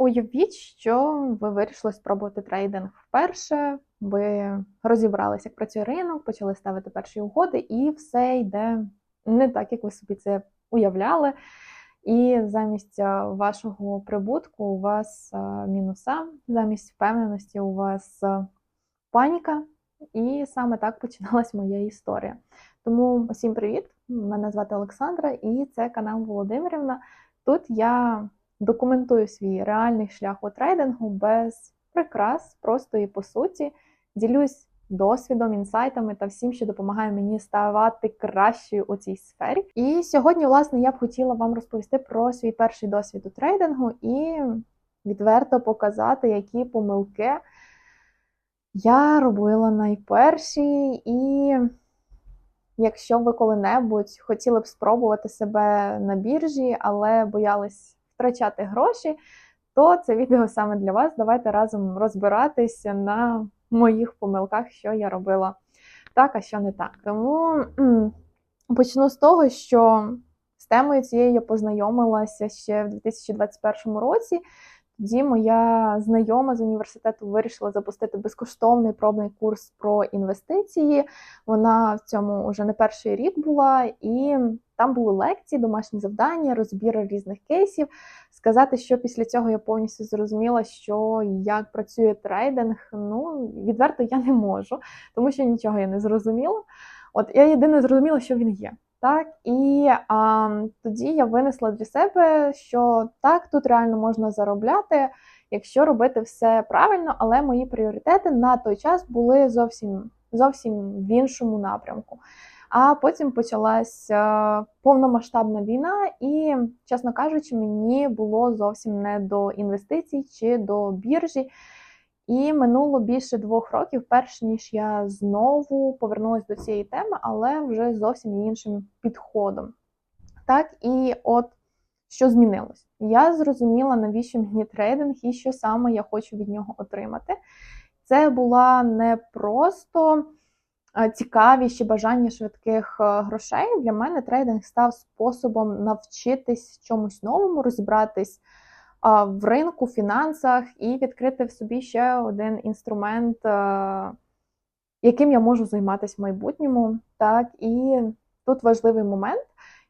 Уявіть, що ви вирішили спробувати трейдинг вперше, ви розібралися, як працює ринок, почали ставити перші угоди, і все йде не так, як ви собі це уявляли. І замість е, вашого прибутку у вас е, мінуса, замість впевненості у вас е, паніка. І саме так починалась моя історія. Тому усім привіт! Мене звати Олександра, і це канал Володимирівна. Тут я документую свій реальний шлях у трейдингу без прикрас, просто і по суті. Ділюсь досвідом, інсайтами та всім, що допомагає мені ставати кращою у цій сфері. І сьогодні, власне, я б хотіла вам розповісти про свій перший досвід у трейдингу і відверто показати, які помилки я робила найперші. І якщо ви коли-небудь хотіли б спробувати себе на біржі, але боялись втрачати гроші, то це відео саме для вас. Давайте разом розбиратися на моїх помилках, що я робила так, а що не так. Тому почну з того, що з темою цією я познайомилася ще в 2021 році. Тоді моя знайома з університету вирішила запустити безкоштовний пробний курс про інвестиції. Вона в цьому вже не перший рік була, і там були лекції, домашні завдання, розбір різних кейсів. Сказати, що після цього я повністю зрозуміла, що як працює трейдинг, ну відверто я не можу, тому що нічого я не зрозуміла. От я єдине зрозуміла, що він є. Так, і а, тоді я винесла для себе, що так, тут реально можна заробляти, якщо робити все правильно, але мої пріоритети на той час були зовсім зовсім в іншому напрямку. А потім почалася повномасштабна війна, і, чесно кажучи, мені було зовсім не до інвестицій чи до біржі. І минуло більше двох років, перш ніж я знову повернулася до цієї теми, але вже зовсім іншим підходом. Так, і от що змінилось? Я зрозуміла, навіщо мені трейдинг і що саме я хочу від нього отримати. Це була не просто цікавість чи бажання швидких грошей. Для мене трейдинг став способом навчитись чомусь новому, розібратись в ринку, фінансах і відкрити в собі ще один інструмент, яким я можу займатися в майбутньому. Так, і тут важливий момент.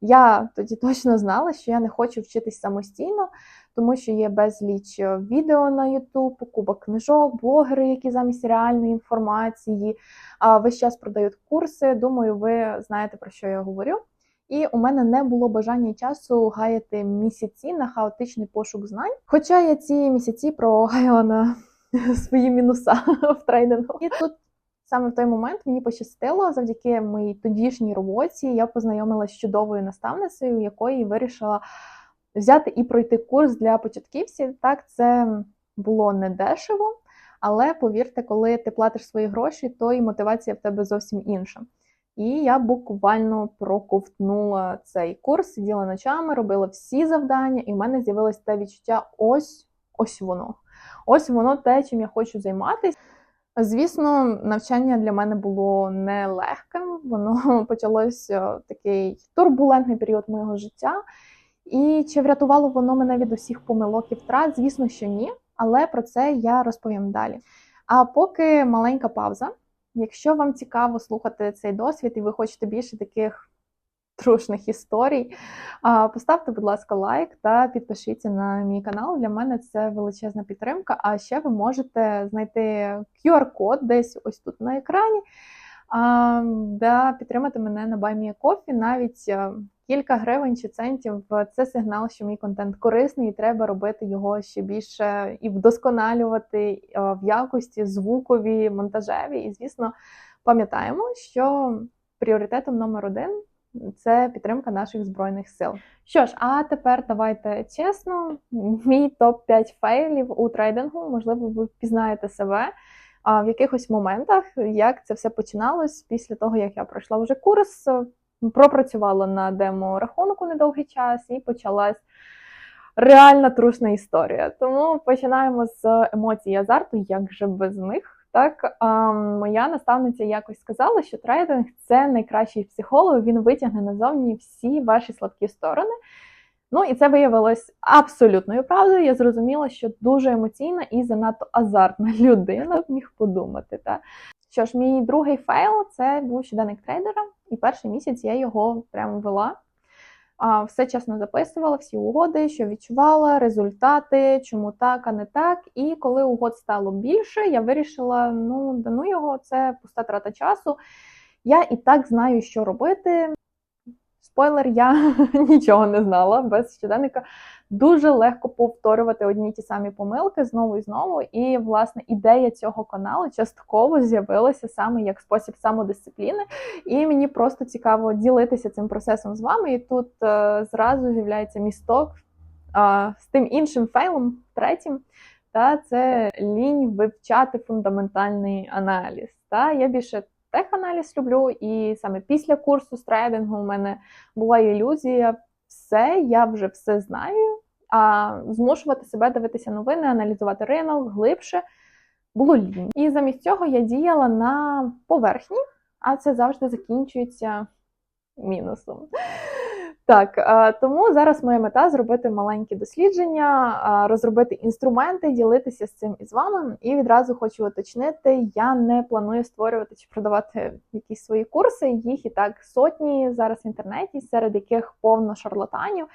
Я тоді точно знала, що я не хочу вчитись самостійно, тому що є безліч відео на YouTube, купа книжок, блогери, які замість реальної інформації весь час продають курси. Думаю, ви знаєте про що я говорю. І у мене не було бажання часу гаяти місяці на хаотичний пошук знань. Хоча я ці місяці прогаяла на свої мінуса в трейдингу. І тут саме в той момент мені пощастило, завдяки моїй тодішній роботі я познайомилася з чудовою наставницею, якої вирішила взяти і пройти курс для початківців. Так, це було не дешево, але повірте, коли ти платиш свої гроші, то і мотивація в тебе зовсім інша. І я буквально проковтнула цей курс, сиділа ночами, робила всі завдання, і в мене з'явилось те відчуття: ось ось воно. Ось воно те, чим я хочу займатися. Звісно, навчання для мене було нелегким, воно почалося такий турбулентний період моєго життя. І чи врятувало воно мене від усіх помилок і втрат? Звісно, що ні, але про це я розповім далі. А поки маленька пауза. Якщо вам цікаво слухати цей досвід і ви хочете більше таких трушних історій, поставте, будь ласка, лайк та підпишіться на мій канал. Для мене це величезна підтримка. А ще ви можете знайти QR-код десь ось тут на екрані, да підтримати мене на BuyMeACoffee. навіть кілька гривень чи центів це сигнал, що мій контент корисний, і треба робити його ще більше і вдосконалювати в якості звукові, монтажеві. І, звісно, пам'ятаємо, що пріоритетом номер один. Це підтримка наших збройних сил. Що ж, а тепер давайте чесно, мій топ 5 фейлів у трейдингу. Можливо, ви впізнаєте себе в якихось моментах, як це все починалось після того, як я пройшла вже курс, пропрацювала на демо-рахунку недовгий час і почалась реальна трушна історія. Тому починаємо з емоцій і азарту, як же без них. Так, моя наставниця якось сказала, що трейдинг це найкращий психолог, він витягне назовні всі ваші слабкі сторони. Ну і це виявилось абсолютною правдою. Я зрозуміла, що дуже емоційна і занадто азартна людина міг подумати. Та? Що ж, мій другий фейл це був щоденник трейдера, і перший місяць я його прямо вела. Все чесно записувала, всі угоди, що відчувала, результати, чому так, а не так. І коли угод стало більше, я вирішила: ну, да ну його, це пуста трата часу. Я і так знаю, що робити. Спойлер, я нічого не знала без щоденника. Дуже легко повторювати одні ті самі помилки знову і знову. І, власне, ідея цього каналу частково з'явилася саме як спосіб самодисципліни. І мені просто цікаво ділитися цим процесом з вами. І тут е, зразу з'являється місток е, з тим іншим фейлом, третім. Та це лінь вивчати фундаментальний аналіз. Та я більше теханаліз люблю, і саме після курсу з трейдингу у мене була ілюзія, все, я вже все знаю. А змушувати себе дивитися новини, аналізувати ринок глибше було лінь. І замість цього я діяла на поверхні, а це завжди закінчується мінусом. Так, тому зараз моя мета зробити маленькі дослідження, розробити інструменти, ділитися з цим із вами. І відразу хочу уточнити: я не планую створювати чи продавати якісь свої курси. Їх і так сотні зараз в інтернеті, серед яких повно шарлатанів.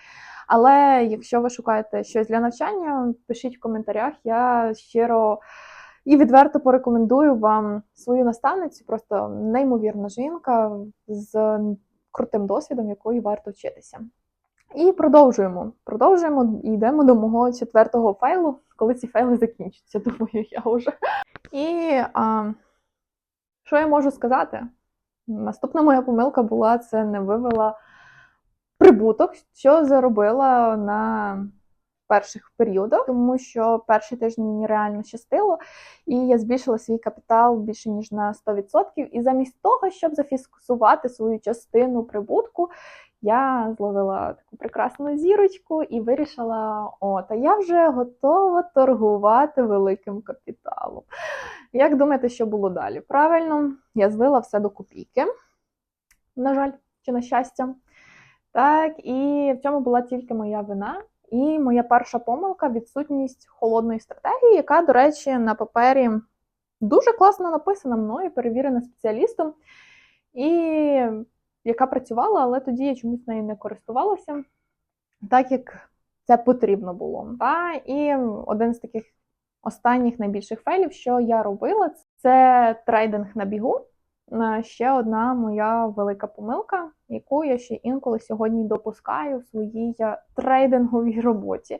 Але якщо ви шукаєте щось для навчання, пишіть в коментарях. Я щиро. І відверто порекомендую вам свою наставницю, просто неймовірна жінка з крутим досвідом, якої варто вчитися. І продовжуємо. Продовжуємо і йдемо до мого четвертого файлу, коли ці файли закінчаться, думаю, я вже. І а, що я можу сказати? Наступна моя помилка була це не вивела прибуток, що заробила на перших періодах, тому що перший тиждень мені реально щастило, і я збільшила свій капітал більше ніж на 100%. І замість того, щоб зафіксувати свою частину прибутку, я зловила таку прекрасну зірочку і вирішила: о, та я вже готова торгувати великим капіталом. Як думаєте, що було далі? Правильно, я злила все до копійки, на жаль, чи на щастя. Так, і в цьому була тільки моя вина. І моя перша помилка відсутність холодної стратегії, яка, до речі, на папері дуже класно написана мною, перевірена спеціалістом, і яка працювала, але тоді я чомусь нею не користувалася, так як це потрібно було. Та, І один з таких останніх найбільших фейлів, що я робила, це трейдинг на бігу. Ще одна моя велика помилка, яку я ще інколи сьогодні допускаю в своїй трейдинговій роботі.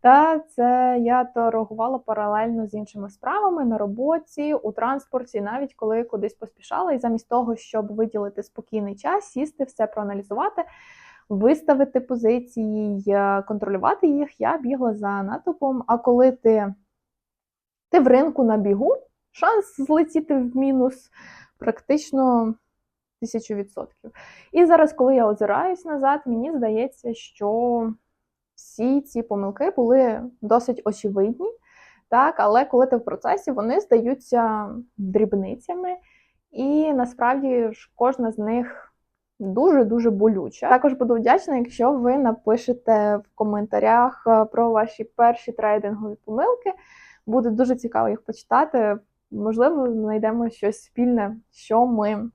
Та це я торгувала паралельно з іншими справами на роботі, у транспорті, навіть коли кудись поспішала, і замість того, щоб виділити спокійний час, сісти, все проаналізувати, виставити позиції, контролювати їх, я бігла за натовпом. А коли ти, ти в ринку на бігу, шанс злетіти в мінус практично тисячу відсотків. І зараз, коли я озираюсь назад, мені здається, що всі ці помилки були досить очевидні. Так, але коли ти в процесі, вони здаються дрібницями, і насправді ж кожна з них дуже-дуже болюча. Також буду вдячна, якщо ви напишете в коментарях е, про ваші перші трейдингові помилки. Буде дуже цікаво їх почитати можливо, знайдемо щось спільне, що ми е,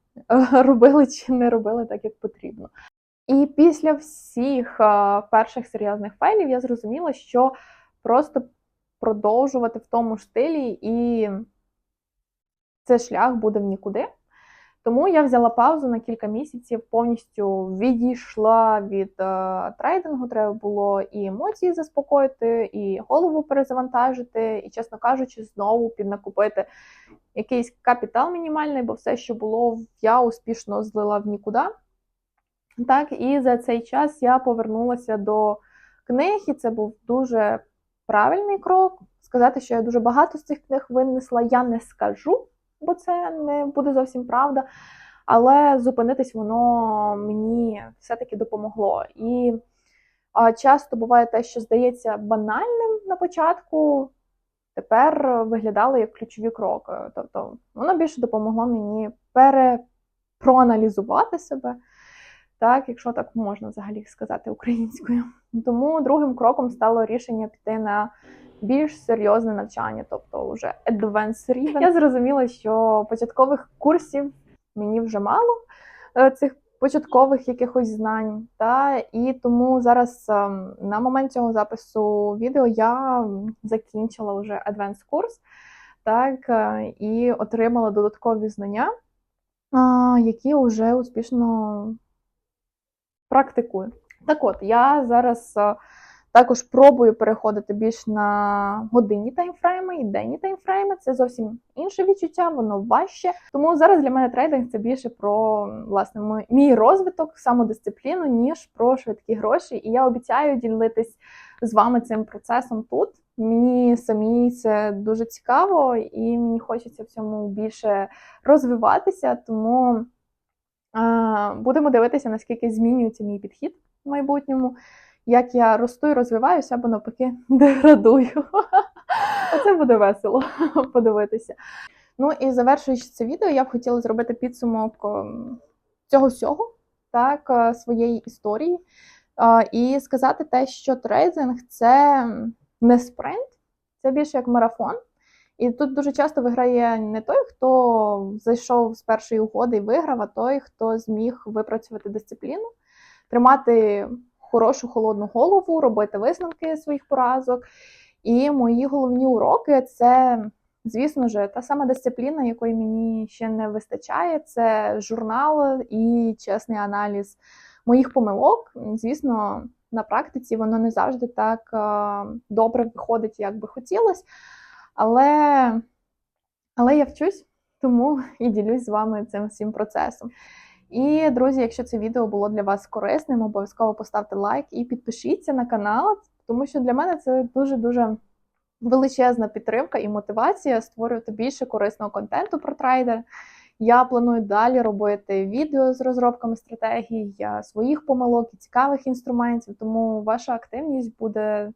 робили чи не робили так, як потрібно. І після всіх е, перших серйозних файлів я зрозуміла, що просто продовжувати в тому ж стилі, і цей шлях буде в нікуди. Тому я взяла паузу на кілька місяців, повністю відійшла від е, трейдингу. Треба було і емоції заспокоїти, і голову перезавантажити, і, чесно кажучи, знову піднакупити якийсь капітал мінімальний, бо все, що було, я успішно злила в нікуди. Так, і за цей час я повернулася до книг, і це був дуже правильний крок. Сказати, що я дуже багато з цих книг винесла, я не скажу бо це не буде зовсім правда. Але зупинитись воно мені все-таки допомогло. І часто буває те, що здається банальним на початку, тепер виглядало як ключові кроки. Тобто, воно більше допомогло мені перепроаналізувати себе. Так, якщо так можна взагалі сказати українською. Тому другим кроком стало рішення піти на більш серйозне навчання, тобто вже advanced рівень. Я зрозуміла, що початкових курсів мені вже мало е, цих початкових якихось знань. Та і тому зараз ем, на момент цього запису відео я закінчила вже advanced курс, так е, і отримала додаткові знання, які вже успішно практикую. Так от, я зараз е, також пробую переходити більш на годинні таймфрейми і денні таймфрейми. Це зовсім інше відчуття, воно важче. Тому зараз для мене трейдинг це більше про власне мій- розвиток, самодисципліну, ніж про швидкі гроші. І я обіцяю ділитись з вами цим процесом тут. Мені самі це дуже цікаво, і мені хочеться в цьому більше розвиватися, тому будемо дивитися, наскільки змінюється мій підхід в майбутньому, як я росту і розвиваюся, або навпаки деградую. Оце буде весело подивитися. Ну і завершуючи це відео, я б хотіла зробити підсумок цього всього, так, е, своєї історії, і сказати те, що трейдинг це не спринт, це більше як марафон. І тут дуже часто виграє не той, хто зайшов з першої угоди і виграв, а той, хто зміг випрацювати дисципліну, тримати хорошу холодну голову, робити висновки своїх поразок. І мої головні уроки це, звісно ж, та сама дисципліна, якої мені ще не вистачає. Це журнал і чесний аналіз моїх помилок. Звісно, на практиці воно не завжди так е, добре виходить, як би хотілося. Але, але я вчусь, тому і ділюсь з вами цим всім процесом. І, друзі, якщо це відео було для вас корисним, обов'язково поставте лайк і підпишіться на канал, тому що для мене це дуже-дуже величезна підтримка і мотивація створювати більше корисного контенту про трейдер. Я планую далі робити відео з розробками стратегій, своїх помилок і цікавих інструментів, тому ваша активність буде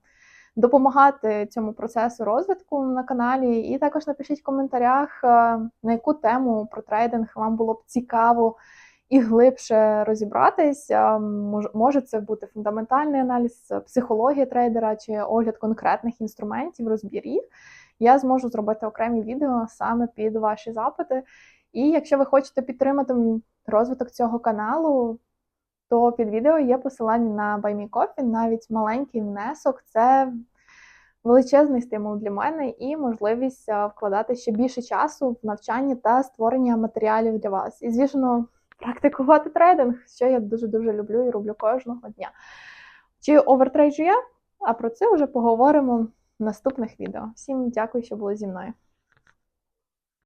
допомагати цьому процесу розвитку на каналі. І також напишіть в коментарях, е, на яку тему про трейдинг вам було б цікаво і глибше розібратись. Е, Може це бути фундаментальний аналіз, е, психологія трейдера чи огляд конкретних інструментів, розбір їх. Я зможу зробити окремі відео саме під ваші запити. І якщо ви хочете підтримати розвиток цього каналу, то під відео є посилання на Buy Me Coffee, навіть маленький внесок. Це величезний стимул для мене і можливість е, вкладати ще більше часу в навчання та створення матеріалів для вас. І, звісно, практикувати трейдинг, що я дуже-дуже люблю і роблю кожного дня. Чи овертрейджу я? А про це вже поговоримо в наступних відео. Всім дякую, що були зі мною.